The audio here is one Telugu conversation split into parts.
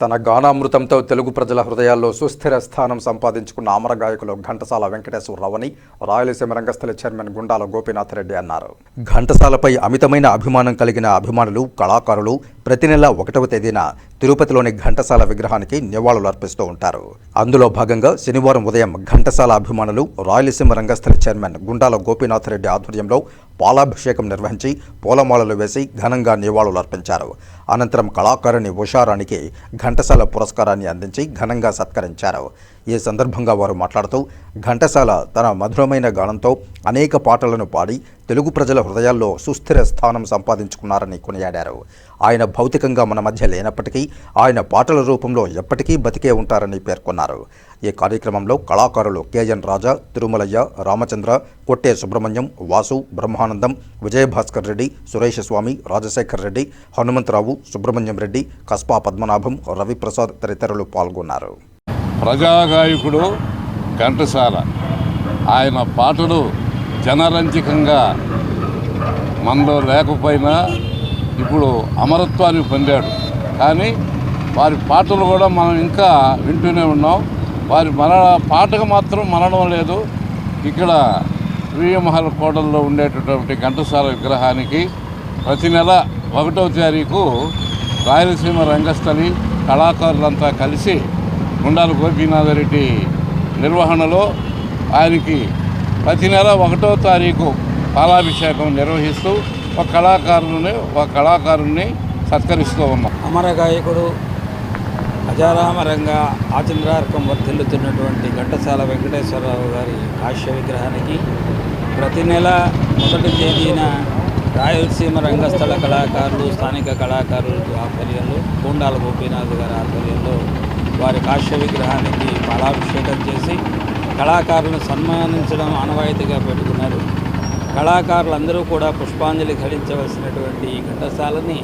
తన గానామృతంతో తెలుగు ప్రజల హృదయాల్లో సుస్థిర స్థానం సంపాదించుకున్న అమర గాయకులు ఘంటసాల వెంకటేశ్వరరావుని రాయలసీమ రంగస్థల చైర్మన్ గుండాల గోపీనాథ్ రెడ్డి అన్నారు. ఘంటసాలపై అమితమైన అభిమానం కలిగిన అభిమానులు కళాకారులు ప్రతి నెల ఒకటవ తేదీన తిరుపతిలోని ఘంటసాల విగ్రహానికి నివాళులు అర్పిస్తూ ఉంటారు. అందులో భాగంగా శనివారం ఉదయం ఘంటసాల అభిమానులు రాయలసీమ రంగస్థల చైర్మన్ గుండాల గోపీనాథ్ రెడ్డి ఆధ్వర్యంలో పాలాభిషేకం నిర్వహించి పూలమాలలు వేసి ఘనంగా నివాళులు అర్పించారు. అనంతరం కళాకారుని ఉషారానికి ఘంటసాల పురస్కారాన్ని అందించి ఘనంగా సత్కరించారు. ఈ సందర్భంగా వారు మాట్లాడుతూ ఘంటసాల తన మధురమైన గానంతో అనేక పాటలను పాడి తెలుగు ప్రజల హృదయాల్లో సుస్థిర స్థానం సంపాదించుకున్నారని కొనియాడారు. ఆయన భౌతికంగా మన మధ్య లేనప్పటికీ ఆయన పాటల రూపంలో ఎప్పటికీ బతికే ఉంటారని పేర్కొన్నారు. ఈ కార్యక్రమంలో కళాకారులు కేఎన్ రాజా తిరుమలయ్య రామచంద్ర కొట్టే సుబ్రహ్మణ్యం వాసు బ్రహ్మానందం విజయభాస్కర్ రెడ్డి సురేష్ స్వామి రాజశేఖర్ రెడ్డి హనుమంతరావు సుబ్రహ్మణ్యం రెడ్డి కస్పా పద్మనాభం రవిప్రసాద్ తదితరులు పాల్గొన్నారు. ప్రజాగాయకుడు ఘంటసాల. ఆయన పాటలు జనరంజకంగా మనలో లేకపోయినా ఇప్పుడు అమరత్వాన్ని పొందాడు. కానీ వారి పాటలు కూడా మనం ఇంకా వింటూనే ఉన్నాం. వారి మరణ పాటకు మాత్రం మరణం లేదు. ఇక్కడ ప్రియమహల్ కోటల్లో ఉండేటటువంటి ఘంటసాల విగ్రహానికి ప్రతి నెల ఒకటవ తారీఖు రాయలసీమ రంగస్థలి కళాకారులంతా కలిసి గుండాల గోపీనాథ రెడ్డి నిర్వహణలో ఆయనకి ప్రతి నెల ఒకటో తారీఖు పాలాభిషేకం నిర్వహిస్తూ ఒక కళాకారుని ఒక కళాకారుని సత్కరిస్తూ ఉన్నాం. అమర గాయకుడు అజారామరంగా ఆచంద్రార్కం వర్తిల్లుతున్నటువంటి ఘంటసాల వెంకటేశ్వరరావు గారి కాశ్య విగ్రహానికి ప్రతి నెల మొదటి తేదీన రాయలసీమ రంగస్థల కళాకారులు స్థానిక కళాకారుల ఆధ్వర్యంలో పూండాల గోపీనాథ్ గారి ఆధ్వర్యంలో వారి కాశ్య విగ్రహానికి పాలాభిషేకం చేసి కళాకారులను సన్మానించడం ఆనవాయితీగా పెట్టుకున్నారు. కళాకారులందరూ కూడా పుష్పాంజలి ఘటించవలసినటువంటి ఈ ఘటశాలని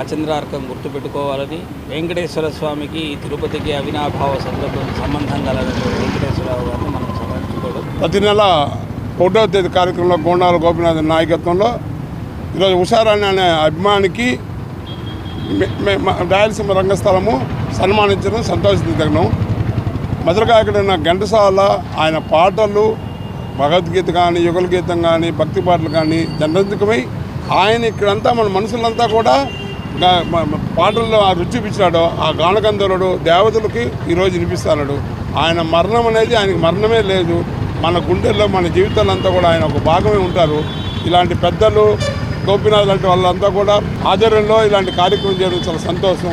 ఆచంద్రార్కం గుర్తుపెట్టుకోవాలని వెంకటేశ్వర స్వామికి తిరుపతికి అవినాభావ సందర్భం సంబంధం కలగినటువంటి వెంకటేశ్వరరావు గారిని మనం సమర్పించుకోవడం ప్రతి నెల ఒకటో తేదీ కార్యక్రమంలో గోండాల గోపినాథ్ నాయకత్వంలో ఈరోజు ఉషారాణి అనే అభిమానికి రాయలసీమ రంగస్థలము సన్మానించడం సంతోషించగలం మధురగాయకుడైన ఘంటసాల ఆయన పాటలు భగవద్గీత కానీ యుగల గీతం కానీ భక్తి పాటలు కానీ జనరంజకమై ఆయన ఇక్కడంతా మన మనుషులంతా కూడా పాటల్లో ఆ రుచి చూపించాడు ఆ గానగంధర్వుడు దేవతలకి ఈరోజు వినిపిస్తున్నాడు. ఆయన మరణం అనేది ఆయనకి మరణమే లేదు. మన గుండెల్లో మన జీవితాలంతా కూడా ఆయన ఒక భాగమే ఉంటారు. ఇలాంటి పెద్దలు గోపినాథ్ లాంటి వాళ్ళంతా కూడా ఆధ్వర్యంలో ఇలాంటి కార్యక్రమం చేయడం చాలా సంతోషం.